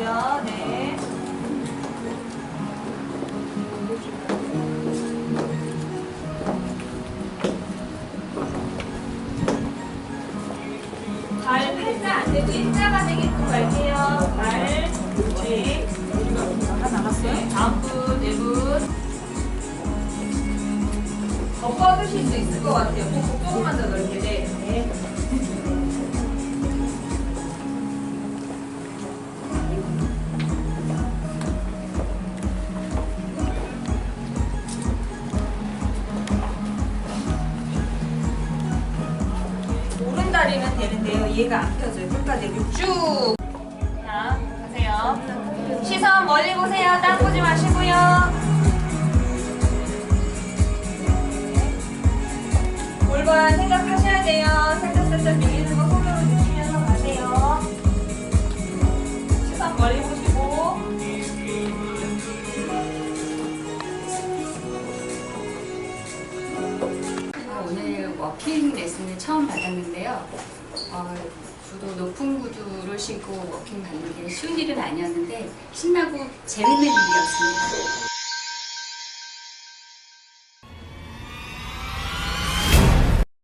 주시고요. 네. 발 팔자 안 되고 일자가 되게끔 갈게요. 발, 네. 다 나갔어요? 다음 분, 네 분. 더 뻗으실 수 있을 것 같아요. 목 조금만 더 넓게. 네. 네. 오른 다리는 되는데요. 얘가 안 펴져요. 끝까지 이렇게 쭉. 자, 가세요. 시선 멀리 보세요. 땅 보지 마시고요. 골반 생각 워킹 레슨을 처음 받았는데요. 어, 저도 높은 구두를 신고 워킹 받는 게 쉬운 일은 아니었는데 신나고 재밌는 일이었습니다.